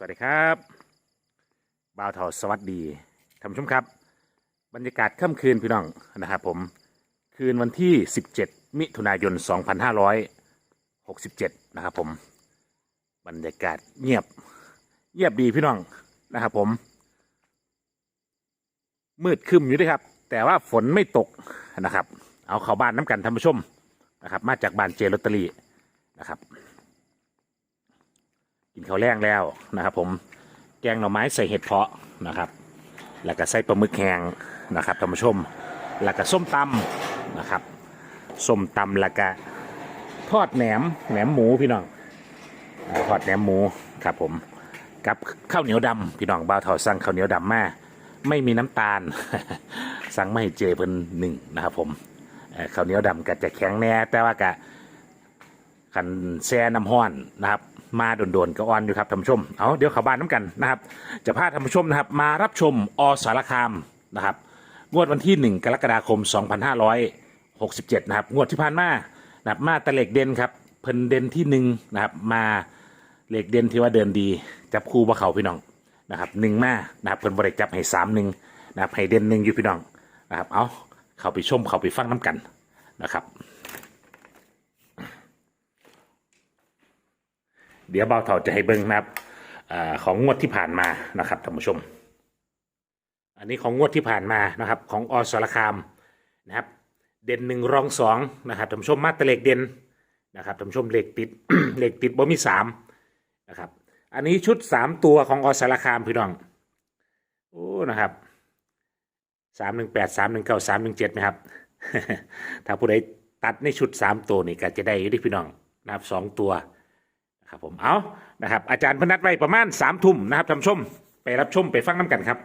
สวัสดีครับบ่าวเทาสวัสดีท่านผู้ชมครับ บรรยากาศค่ำคืนพี่น้องนะครับผมคืนวันที่ 17 มิถุนายน 2567 นะครับผม บรรยากาศเงียบเงียบดีพี่น้องนะครับผม มืดคึมอยู่ด้วยครับ แต่ว่าฝนไม่ตกนะครับ เอาเข้าบ้านน้ำกันท่านผู้ชมนะครับ มาจากบ้านเจลอตเตอรี่นะครับ กินข้าวแรงแล้วนะครับ ผมแกงหน่อไม้ใส่เห็ดเพาะนะครับ แล้วก็ใส่ปลาหมึกแห้งนะครับท่านผู้ชมแล้วก็ส้มตำนะครับส้มตำแล้วก็ทอดแหนมแหนมหมูพี่น้องทอดแหนมหมูครับผมกับข้าวเหนียวดำพี่น้องบ่าวเถาสั่งข้าวเหนียวดำมาไม่มีน้ำตาล สั่งไมาให้เจเพิ่นหนึ่งนะครับ ผมข้าวเหนียวดำก็จะแข็งแน่แต่ว่าก็ ขันแช่น้ำห้อนนะครับ มาโดนๆก็อ่อนอยู่ครับท่านผู้ชม เอาเดี๋ยวเข้าบ้านน้ำกันนะครับ จะพาท่านผู้ชมนะครับ มารับชมอสารคามนะครับ งวดวันที่ 1 กรกฎาคม 2567 นะครับ งวดที่ผ่านมานะครับมาแตะเหล็กเด่นครับ เพิ่นเด่นที่หนึ่งนะครับ มาเหล็กเด่นที่ว่าเดินดี จับคู่บ่เขาพี่น้องนะครับหนึ่งมานะครับเพิ่นบริจับให้สามหนึ่งนะครับให้เด่นหนึ่งอยู่พี่น้องนะครับ เอาเข้าไปชมเข้าไปฟังน้ำกันนะครับ เดี๋ยวเบาเถาจะให้เบิ้งนะครับอของงวดที่ผ่านมานะครับท่านผู้ชม อันนี้ของงวดที่ผ่านมานะครับของอสรคามนะครับ เด่นหนึ่งรองสองนะครับท่านผู้ชมมาตะเลขเด่นนะครับท่านผู้ชมเลขติดเลขติดบ่มีสามนะครับอันนี้ชุดสามตัวของอสารคามพี่น้องโอ้นะครับสามหนึ่งแปดสามหนึ่งเก้าสามหนึ่งเจ็ดนะครับ ถ้าผู้ใดตัดในชุดสามตัวนี่ก็จะได้อยู่ที่พี่น้องนะครับสองตัว ครับผมเอานะครับ อาจารย์พนัดไว้ประมาณสามทุ่มนะครับท่านผู้ชม ไปรับชมไปฟังน้ำกันครับ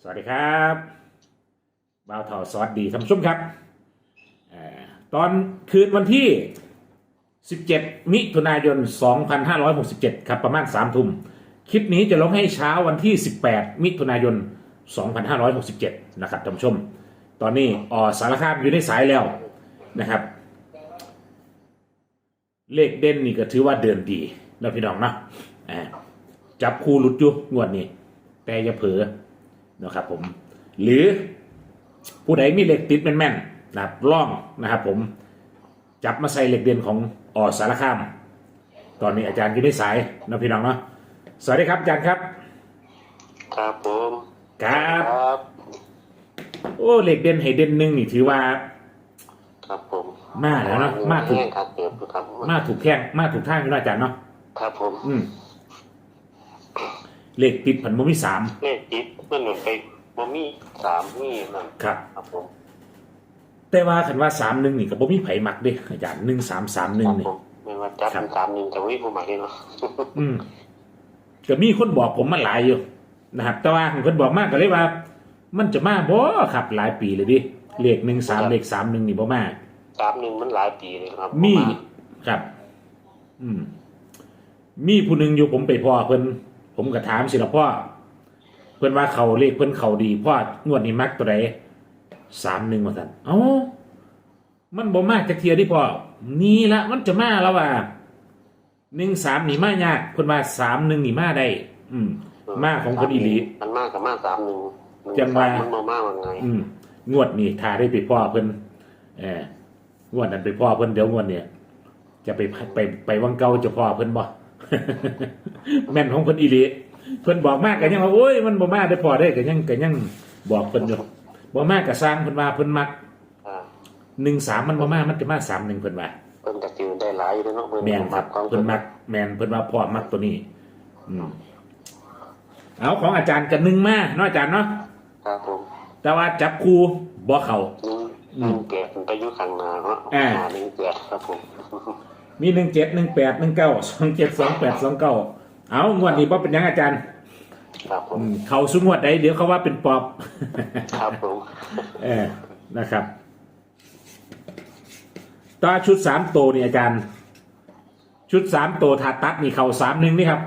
สวัสดีครับบ่าวเถาสวัสดีท่านผู้ชมครับเออตอนคืนวันที่ 17 มิถุนายน 2567 ครับประมาณ3ทุ่มคลิปนี้จะลงให้เช้าวันที่ 18 มิถุนายน 2567 นะครับท่านผู้ชม ตอนนี้ออสารคามอยู่ในสายแล้วนะครับ เลขเด่นนี่ก็ถือว่าเดินดีแล้วพี่น้องเนาะอ่าจับคู่หลุดอยู่งวดนี้ แต่อย่าเผลอนะครับผม หรือผู้ใดมีเลขติดแม่นๆนะครับล่องนะครับผมจับมาใส่เลขเด่นของอสารคาม ตอนนี้อาจารย์อยู่ในสายนะพี่น้องเนาะสวัสดีครับอาจารย์ครับ ครับผมครับครับโอ้เลขเด่นให้เด่นหนึ่งนี่ถือว่า ครับผมมาแล้วเนาะมาถูกแห้งครับเดี๋ยวครับมาถูกแข้งมาถูกทางอยู่นะอาจารย์เนาะครับผมอืมเลขติดผันบ่มีสามเลขจิตมันเหมือนไปบ่มีสามมีนั่นครับ ครับผม แต่ว่าคันว่าสามหนึ่งนี่ก็บ่มีไผมักเด้อาจารย์หนึ่งสามสามหนึ่คงรับนี่ผมไม่ว่าจับครับเป็นสามหนึ่งแต่ว่าผมหมายถึงเนาะอืมก็มีคนบอกผมมาหลายอยู่นะครับ แต่ว่าเพิ่นบอกมากก็เลยว่า มันจะมาบ่ครับหลายปีเลยดิ เลขหนึ่งสามเลขสามหนึ่งนี่บ่มาสามหนึ่งมันหลายปีเลยครับมีผว่าครับ อืม มีผู้หนึ่งอยู่ผมไปพ่อเพิ่นผมก็ถามสิละพ่อเพิ่นว่าเขาเลขเพิ่นเขาดีพ่องวดนี้มักตัวใดสามหนึ่งว่าสั่นเอ้ามันบ่มากจะเทียดิพ่อนี่ละมันจะมาแล้วว่าหนึ่งสามนี่มายากเพิ่นว่าสามหนึ่งนี่มาได้อืม มาของคนอีหลีมันมากกับมาสามหนึ่งจังว่ามันมามากว่าไงอืม งวดนี้ถ้าได้ไปพ่อเพิ่นเอองวดนั้นไปพ่อเพิ่นเดี๋ยวงวดเนี่ยจะไปไปไปวังเก่าจะพ่อเพิ่นบ่แม่นของเพิ่นอีหลีเพิ่นบอกมากก็ยังว่าโอ้ยมันบ่มาได้พอได้ก็ยังก็ยังบอกเพิ่นอยู่บ่มาก็สร้างเพิ่นว่าเพิ่นมักอ่า13มันบ่มามันจะมา31เพิ่นว่าเพิ่นจะจืดได้หลายอยู่เนาะเพิ่นแม่นครับของเพิ่นมักแม่นเพิ่นว่าพ่อมักตัวนี้อืมเอาของอาจารย์กันหนึ่งมาเนาะอาจารย์เนาะครับผม แต่ว่าจับคู่บ่เข้าหนึ่งหนึ่งเกิดมันไปอยู่ข้างหน้าเนาะอ่าหนึ่งเกิดครับผมมีหนึ่งเจ็ดหนึ่งแปดหนึ่งเก้าสองเจ็ดสองแปดสองเก้าเอางวดนี้บ่เป็นหยังอาจารย์ครับผมอืมเขาสุงวดใดเดี๋ยวเขาว่าเป็นปอบ ครับผมเออนะครับตาชุดสามโตวนี่อาจารย์ ชุดสามโตวถาตัดนี่เขาสามหนึ่งนี่ครับ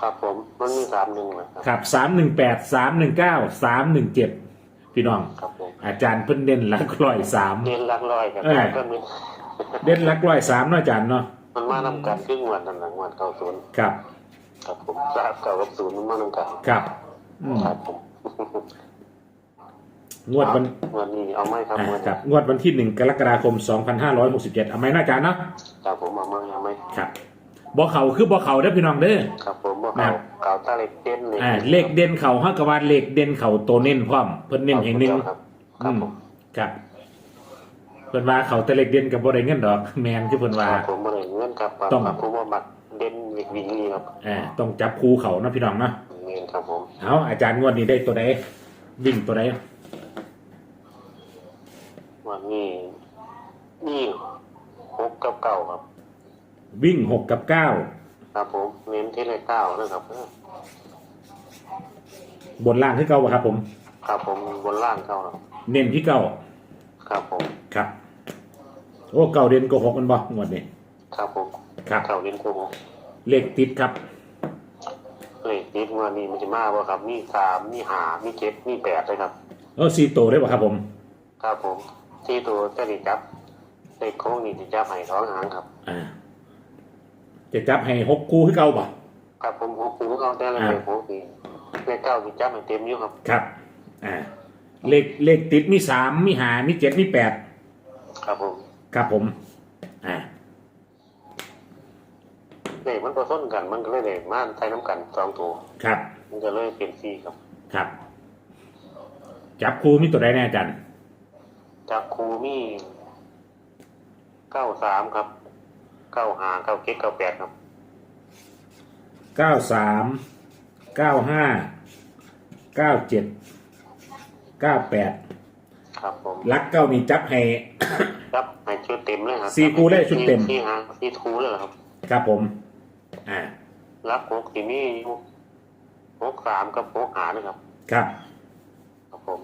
ครับผมมันมีสามหนึ่งนะครับ ครับสามหนึ่งแปดสามหนึ่งเก้าสามหนึ่งเจ็ด พี่น้อง ครับผมอาจารย์เพิ่นเด่นหลักร้อยสามเรียนหลักร้อยกับเออก็มีเด่นหลักร้อยสามเนาะอาจารย์เนาะมันมานำกันครึ่งวันนั่นหลังวันเก้าศูนย์ครับ ครับผมสามเก้ากับศูนย์มันมานำกันครับอืมครับผมงวดวันวันนี้เอาไหมครับอ่าวันคนี้รับงวดวันที่หนึ่งกรกฎาคม 2567เอาไหมนะอาจารย์เนาะ ครับผมเอาไหมเอาไหม ครับ บ่เขาคือบ่เขาเด้อพี่น้องเด้อ ครับผมว่าครัเขาบเก่าตาเล็กเต้นเลยอ่าเลขเด่นเขาฮักกะว่าเลขเด่นเขาตัวเน้นพร้อมเพิ่นเน้นให้หนึ่งครับครับผมครับเพิ่นว่าเขาแต่เลขเด่นกับบ่ได้เงินดอก แมนคือเพิ่นว่า ครับผมบ่ได้เงินครับต้อง ครับผมว่ามักเด่นวิ่งวิ่งนี่ครับอ่าต้องจับคู่เขาเนาะพี่น้องเนาะเงินครับผมเอาอาจารย์งวดนี้ได้ตัวใดวิ่งตัวใดวันนี้นี่หกกับเก้าครับ วิ่งหกกับเก้าครับผมเน้นที่เลขเก้านะครับบนล่างที่เก้าบ่ครับผม ครับผมบนล่างเก้าครับเน้นที่เก้าครับผมครับโอ้เก้าเด่นก็หกมันบ่งวดนี้ครับผมครับเก้าเน้นคู่เลขติดครับเลขนิดวันนี้มันจะมาบ่ครับมีสามมีห้ามีเจ็ดมีแปดเลยครับเออสี่ตัวได้บ่ครับผม ครับผมที่ตัวเจะดีจับเลขโค้งนี่จะจับให้ท้องหางครับอ่า จะจับให้หกคู่คือเก้าบ่ครับผมหัวปูเขาแต่ละอ่าเลขโค้งนี่เลขเก้าจะจับให้เต็มอยู่ครับ ครับ อ่า เลขเลขติดมีสามมีห้ามีเจ็ดมีแปดครับผม ครับผม อ่าเลขมันผสมกันมันก็เลยเลยมาใช้น้ำกันสองตัว ครับ มันจะเลยเป็นสี่ครับ ครับ จับคู่มีตัวใดแน่อาจารย์จากครูมีเก้าสามครับ เก้าห้าเก้าเจ็ดเก้าแปดครับเก้าสามเก้าห้าเก้าเจ็ดเก้าแปดครับผมลักเก้ามีจับให้ ครับให้ชุดเต็มเลยครับสี่คู่เลยชุดเต็มสี่หางสี่คู่เลยเหรอครับ ครับผม อ่า รับหกที่นี่หกสามกับหกหานะครับ ครับ ครับผม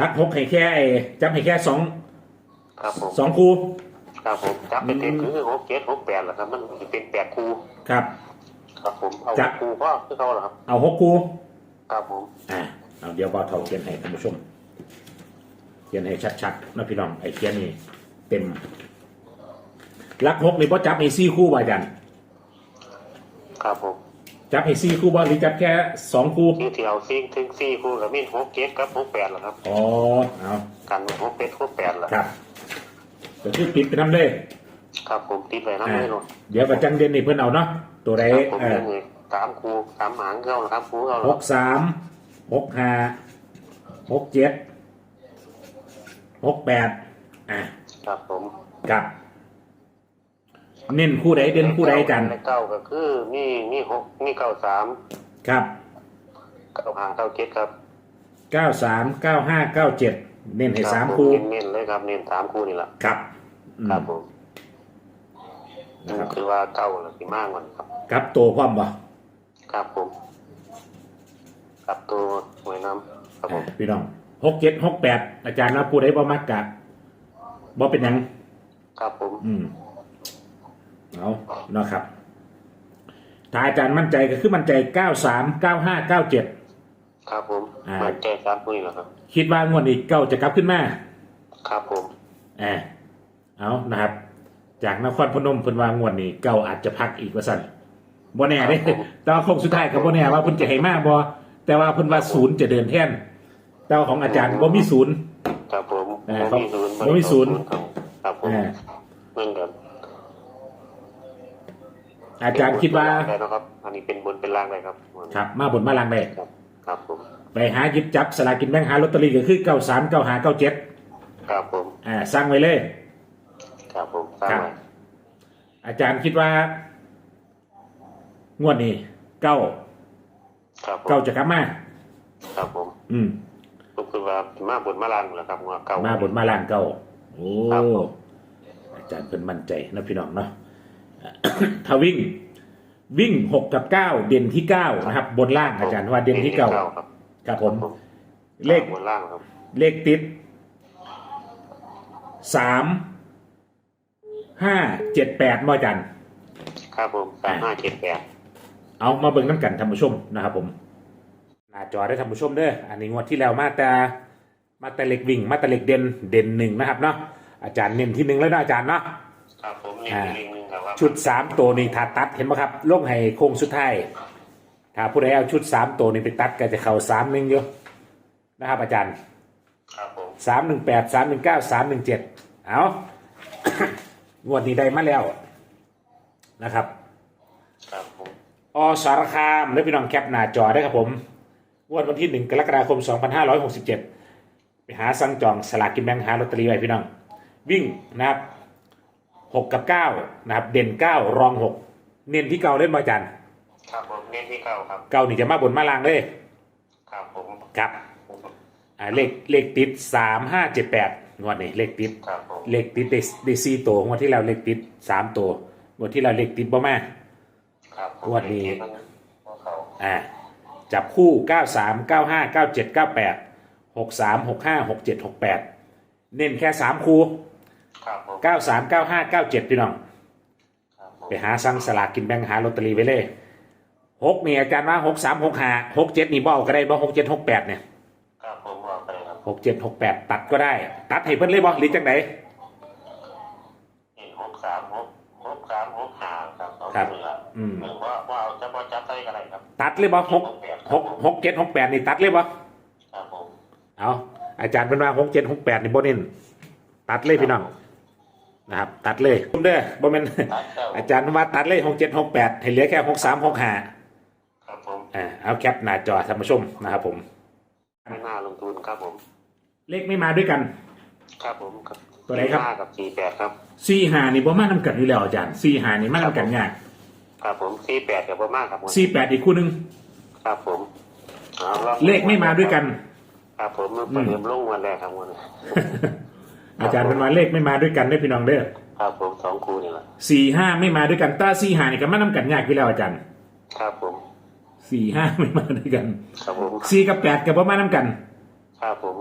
ลักหกให้แค่ไอ้จับให้แค่สองครับผมสองคู่ ครับผมจับไปเต็มอืมคือหกเจ็ดหกแปดเหรอครับ มันจะเป็นแปดคู่ครับ ครับผมเอาจับ คู่ก็คือเขาเหรอครับ เอาหกคู่ครับผมอ่าเอาเดี๋ยวบอเท่าเขียนให้ท่านผู้ชมเขียนให้ชัดๆนะพี่น้องไอ้เขียนนี่เต็มลักหกนี่บ่จับให้สี่คู่บ่อาจารย์ครับผมจับให้สี่คู่บ่หรือจับแค่สองคู่ที่ที่เอาซิงถึงสี่คู่กับมีหกเจ็ดกับหกแปดเหรอครับ อ๋อเอากันหกเจ็ดหกแปดเหรอครับ เดี๋ยวคือปิดไปน้ำเลยครับผมติดไว้น้ำอ่าไม่หลดเดี๋ยวประจังเด่นนี่เพิ่นเอาเนาะตัวใดครับผมเอ่อยังไงสามคู่สามหางเข้าเหรอครับคู่เข้าเหรหอกสามหกห้าหกเจ็ดหกแปดอะครับผมกับ เน้นคู่ใดเด่นคู่ใดอาจารย์เลขเก้าก็คือมีมีหกมีเก้าสามครับเก้าห้าเก้าเจ็ดครับเก้าสามเก้าห้าเก้าเจ็ด เน้นให้รับสามผคู่เน้นๆเลยครับเน้นสามคู่นี่แหละครับอืมครับผมนะครับคือว่าเก้าหรือที่มากกว่าครับกับตัวพร้อมบ่ครับผมกับตัวหวยน้ำครับผอะมพี่น้องหกเจ็ดหกแปดอาจารย์ว่าผู้ใดบ่มักกะบ่เป็นหยังครับผม อืมเอาเนาะครับถ้าอาจารย์มั่นใจก็คือมั่นใจเก้าสามเก้าห้าเก้าเจ็ดครับผมอ่ามาแก้สามคู่นี่แหละครับ คิดว่างวดนี้เก้าจะกลับขึ้นมาครับผมอ่าเอานะครับ จากนครพนมเพิ่นว่างวดนี้เก้าอาจจะพักอีกว่าสั่นบ่แน่เด้แต่ว่าโค้งสุดท้ายก็บ่แน่ว่าเพิ่นจะให้มาบ่แต่ว่าเพิ่นว่าศูนย์จะเดินแท่นแต่ว่าของอาจารย์บ่มีศูนย์ครับผมอ่าบ่มีศูนย์บ่มีศูนย์ครับผมอ่าเหมือนกันอาจารย์คิดว่าได้นะครับอันนี้เป็นบนเป็นล่างได้ครับ ครับ มาบนมาล่างได้ครับ ครับผม ไปหาหยิบจับสลากกินแบ่งหาลอตเตอรี่ก็คือ93 95 97ครับผมอ่าสร้างไว้เลย ครับผมสร้างครับไว้อาจารย์คิดว่างวดนี้เก้าครับผมเก้าจะกลับมาครับผม อืมก็คือว่ามาบนมาล่างแล้วครับงวเก่ามาบนมาล่างเก้าโอ้ครับผมอาจารย์เพิ่นมั่นใจนะพี่น้องเนาะถ้าวิ่งวิ่งหกกับเก้าเด่นที่เก้านะครับ บนล่างอาจารย์ว่าเด่นที่เก้าครับ ครับผมผม เลขบนล่างครับ เลขติดสามห้าเจ็ดแปดบ่อาจารย์ครับผมสามห้าเจ็ดแปดเอามาเบิ่งน้ำกันท่านผู้ชมนะครับผมหน้าจอได้ท่านผู้ชมเด้ออันนี้งวดที่แล้วมาแต่มาแต่เหล็กวิ่ง มาแต่เหล็กเด่นเด่นหนึ่งนะครับเนาะอาจารย์เน้นที่หนึ่งแล้วนะอาจารย์เนาะครับผมนี่อ่าลิงหนึ่งครับว่าชุดสามตัวนี่ถ้าตัดเห็นไหมครับลงให้โค้งสุดท้าย ถ้าผู้ใดเอาชุดสามตัวนี่ไปตัดก็จะเข้าสามหนึ่งอยู่นะครับอาจารย์ครับผมสามหนึ่งแปดสามหนึ่งเก้าสามหนึ่งเจ็ดเอา งวดนี้ได้มาแล้วนะครับ ครับผมอสารคามและพี่น้องแคปหน้าจอได้ครับผมงวดวันที่หนึ่งกรกฎาคม2567ไปหาสั่งจองสลากกินแบ่งหาลอตเตอรี่ไว้พี่น้อง วิ่งนะครับหกกับเก้านะครับ เด่นเก้ารองหกเน้นที่เก้าเล่นบาจัน ครับผมเน้นที่เก้าครับเก้านี่จะมาบนมาล่างเลยครับผมครับอ่าเลขเลขติดสามห้าเจ็ดแปดงวดนี้เลขติดครับผมเลขติดได้ได้สี่ตัวงวดที่แล้วเลขติดสามตัวงวดที่แล้วเลขติดบ่มาครับผมงวดนี้มันเขาอ่าจับคู่ 93 95 97 98 63 65 67 68 เน้นแค่ 3 คู่ครับผม93 95 97 พี่น้องครับผมไปหาสั่งสลากกินแบ่งหาลอตเตอรี่ไว้เลย 6นี่อาจารย์ว่า63 65 67นี่บ่เอาก็ได้บ่67 68เนี่ยครับผมบอกไปครับ67 68ตัดก็ได้ ตัดให้เพิ่นเลยบ่หรือจังไดนี่หกสามหกหกสามหกห้าครับเอาครับเรืออืมหรือว่าว่าเอาจะมาจับได้กันไรครับ ตัดเลยบ่6 6 67 68นี่ตัดเลยบ่ครับผมเอาอาจารย์เพิ่นว่า67 68นี่บ่เน้นตัดเลยพี่น้องนะครับ ตัดเลยผมเด้อบ่แม่นตัดแล้วอาจารย์ว่าตัดเลยหกเจ็ดหกแปดให้เหลือแค่หกสามหกห้าครับผม อ่าเอาแคปหน้าจอท่านผู้ชมนะครับผมไม่น่าลงทุนครับผม เลขไม่มาด้วยกัน ครับผมครับตัวไหนครับ ห้ากับสี่แปดครับสี่หานี่บ่มาทำกันอยู่แล้วอาจารย์สี่หานี่มาทำกันยากครับผมสี่แปดกับประมาณครับผมสี่แปดอีกคู่หนึ่งครับผมอาองเลขไม่มาด้วยกัน ครับผมมันเริ่มลงวันแรกครับวันนี้ อาจารย์เป็นว่าเลขไม่มาด้วยกันได้อพี่น้องเด้อครับผมสองคูนี่แหละสี่ห้าไม่มาด้วยกันแต้าสี่หานี่ก็มาทำกันยากอยู่แล้วอาจารย์ ครับผม สี่ห้าไม่มาด้วยกันครับผมสี่กับแปดกับบ่มาทำกัน ครับผม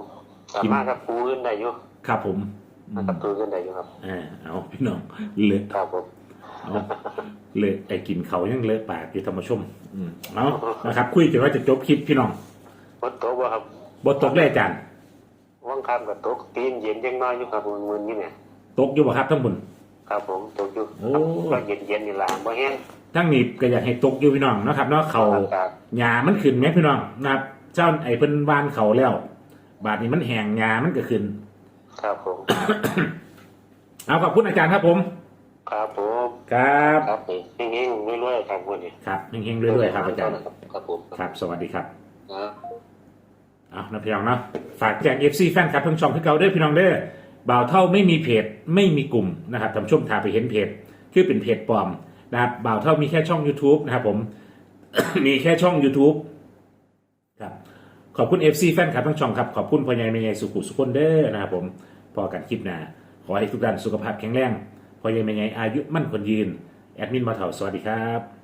สามารถกับคูขึ้นได้อยู่ครับผมอืมามกับคูขึ้นได้อยู่ครับอ่าเอาพี่น้องเลอะครับผมเอาเลอะไอ้กินเขายังเลอะปากอยู่ธรรมชม อืมเอานะครับ คุยกันว่าจะจบคลิปพี่น้องฝนตกว่าครับบทตกเลยอาจารย์ว่างค่ำกับตกตีนเย็นยังน้อยอยู่ครับมือมือนี่เนี่ยตกอยู่บ่ครับทั้งบน ครับผมตกอยู่โอ้ ก็เย็นเย็นๆนี่แหละบ่แห้ง ทั้งนี้ก็อยากให้ตกอยู่พี่น้องเนาะครับเนาะเขาอากาศหญ้ามันขึ้นไหมพี่น้องนะครับเจ้าไอ้เพิ่นวานเขาแล้ว บาดนี้มันแห้งหญ้ามันก็ขึ้น ครับผม เอาขอบคุณอาจารย์ครับผม ครับผมครับ ครับนี่เฮงๆรวยๆครับวันนี้ครับเฮงๆเรื่อยๆครับอาจารย์ ครับผมครับ สวัสดีครับ ครับ เอานะพี่น้องเนาะฝากแจ้ง FC แฟนคลับทั้งช่องคือเก่าเด้อพี่น้องเด้อ บ่าวเท่าไม่มีเพจไม่มีกลุ่มนะครับท่านผู้ชมถ้าไปเห็นเพจคือเป็นเพจปลอมนะครับบ่าวเท่ามีแค่ช่อง YouTube นะครับผม มีแค่ช่อง YouTube ครับขอบคุณ FC แฟนคลับทั้งช่องครับ ขอบคุณพ่อใหญ่แม่ใหญ่สุขุสุขคนเด้อนะครับผมพอกันคลิปหน้าขอให้ทุกท่านสุขภาพแข็งแรงพ่อใหญ่แม่ใหญ่อายุมั่นคนยืน แอดมินมาเถ่าสวัสดีครับ